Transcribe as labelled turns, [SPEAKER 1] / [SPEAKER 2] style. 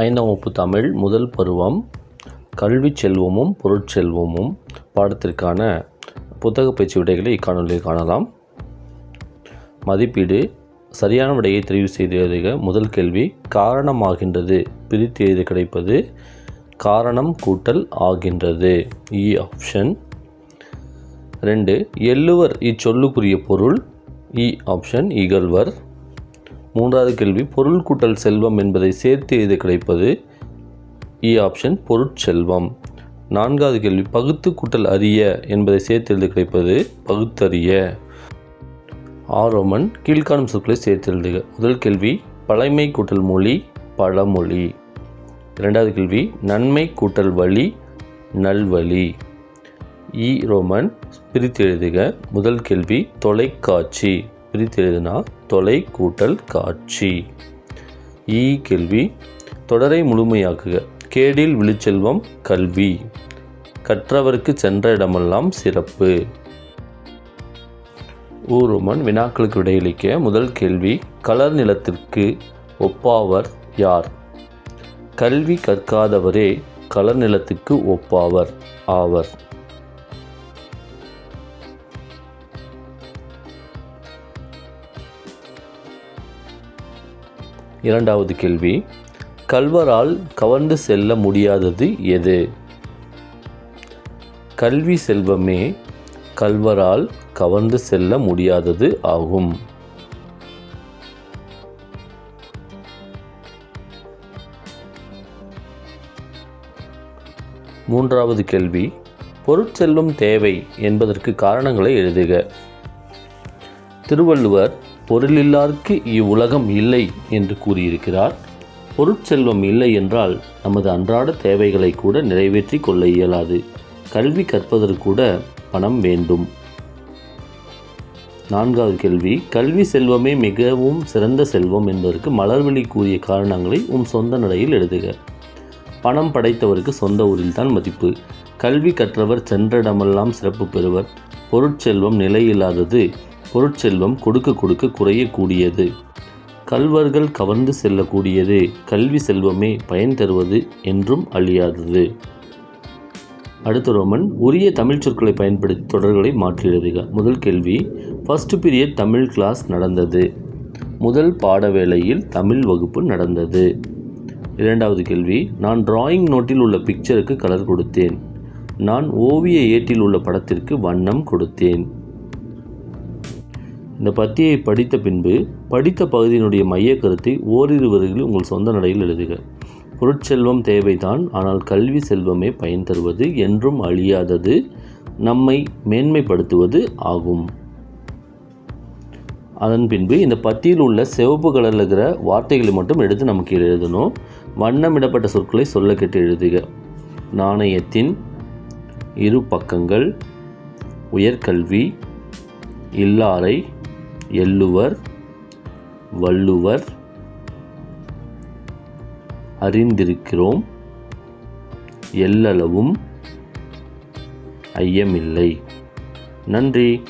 [SPEAKER 1] ஐந்தாம் வகுப்பு தமிழ் முதல் பருவம். கல்வி செல்வமும் பொருட்செல்வமும் பாடத்திற்கான புத்தக பயிற்சி விடைகளை இக்காணொலியில் காணலாம். மதிப்பீடு. சரியான விடையை தெரிவு செய்து எழுதுக. முதல் கேள்வி காரணமாகின்றது. பிரித்து எழுத கிடைப்பது காரணம் கூட்டல் ஆகின்றது. E இ ஆப்ஷன் ரெண்டு எள்ளுவர் இச்சொல்லுக்குரிய பொருள். E இ ஆப்ஷன் இகழ்வர். மூன்றாவது கேள்வி பொருள் கூட்டல் செல்வம் என்பதை சேர்த்து எழுத கிடைப்பது? E இ ஆப்ஷன் பொருட்செல்வம். நான்காவது கேள்வி பகுத்து கூட்டல் அறிய என்பதை சேர்த்து எழுத கிடைப்பது? பகுத்தறிய. ஆரோமன் கீழ்காணும் சொற்களை சேர்த்து எழுதுக. முதல் கேள்வி பழைமை கூட்டல் மொழி பழமொழி. இரண்டாவது கேள்வி நன்மை கூட்டல் வழி நல்வழி. இ ரோமன் பிரித்து எழுதுக. முதல் கேள்வி தொலைக்காட்சி. பிரித்து எழுதுனா தொலை கூட்டல் காட்சி. ஈ கேள்வி தொடரை முழுமையாக்குக. கேடில் விழுச்செல்வம் கல்வி. கற்றவருக்கு சென்ற இடமெல்லாம் சிறப்பு. ஊருமன் வினாக்களுக்கு விடையளிக்க முதல் கேள்வி கலர் நிலத்திற்கு ஒப்பாவர் யார்? கல்வி கற்காதவரே கலர் நிலத்துக்கு ஒப்பாவர் ஆவர். இரண்டாவது கேள்வி கல்வரால் கவர்ந்து செல்ல முடியாதது எது? கல்வி செல்வமே கல்வரால் கவர்ந்து செல்ல முடியாதது ஆகும். மூன்றாவது கேள்வி பொருட்செல்வம் தேவை என்பதற்கு காரணங்களை எழுதுக. திருவள்ளுவர் பொருளில்லார்க்கு இவ்வுலகம் இல்லை என்று கூறியிருக்கிறார். பொருட்செல்வம் இல்லை என்றால் நமது அன்றாட தேவைகளை கூட நிறைவேற்றி கொள்ள இயலாது. கல்வி கற்பதற்கு கூட பணம் வேண்டும். நான்காவது கேள்வி. கல்வி செல்வமே மிகவும் சிறந்த செல்வம் என்பதற்கு மலர்வெளி கூறிய காரணங்களை உம் சொந்த நடையில் எழுதுக. பணம் படைத்தவருக்கு சொந்த ஊரில்தான் மதிப்பு. கல்வி கற்றவர் சென்றிடமெல்லாம் சிறப்பு பெறுவர். பொருட்செல்வம் நிலையில்லாதது பொருட்செல்வம் கொடுக்க கொடுக்க குறையக்கூடியது. கல்வர்கள் கவர்ந்து செல்லக்கூடியது. கல்வி செல்வமே பயன் தருவது என்றும் அழியாதது. அடுத்த ரோமன் உரிய தமிழ் சொற்களை பயன்படுத்தி தொடர்களை மாற்றி எழுதுக முதல் கேள்வி ஃபர்ஸ்ட் பீரியட் தமிழ் கிளாஸ் நடந்தது. முதல் பாட வேளையில் தமிழ் வகுப்பு நடந்தது. இரண்டாவது கேள்வி நான் டிராயிங் நோட்டில் உள்ள பிக்சருக்கு கலர் கொடுத்தேன். நான் ஓவிய ஏட்டில் உள்ள படத்திற்கு வண்ணம் கொடுத்தேன். இந்த பத்தியை படித்த பின்பு படித்த பகுதியினுடைய மைய கருத்தை ஓரிரு வரிகளில் உங்கள் சொந்த நடையில் எழுதுக. பொருட்செல்வம் தேவைதான் ஆனால் கல்வி செல்வமே பயன் தருவது என்றும் அழியாதது நம்மை மேன்மைப்படுத்துவது ஆகும். அதன் பின்பு இந்த பத்தியில் உள்ள சிவப்பு கலரில் இருக்கிற வார்த்தைகளை மட்டும் எடுத்து நமக்கு எழுதணும். வண்ணமிடப்பட்ட சொற்களை சொல்ல கேட்டு எழுதுக. நாணயத்தின் இரு பக்கங்கள் உயர்கல்வி இல்லாரை எள்ளுவர் வள்ளுவர் அறிந்திருக்கிறோம். எல்லளவும் ஐயமில்லை. நன்றி.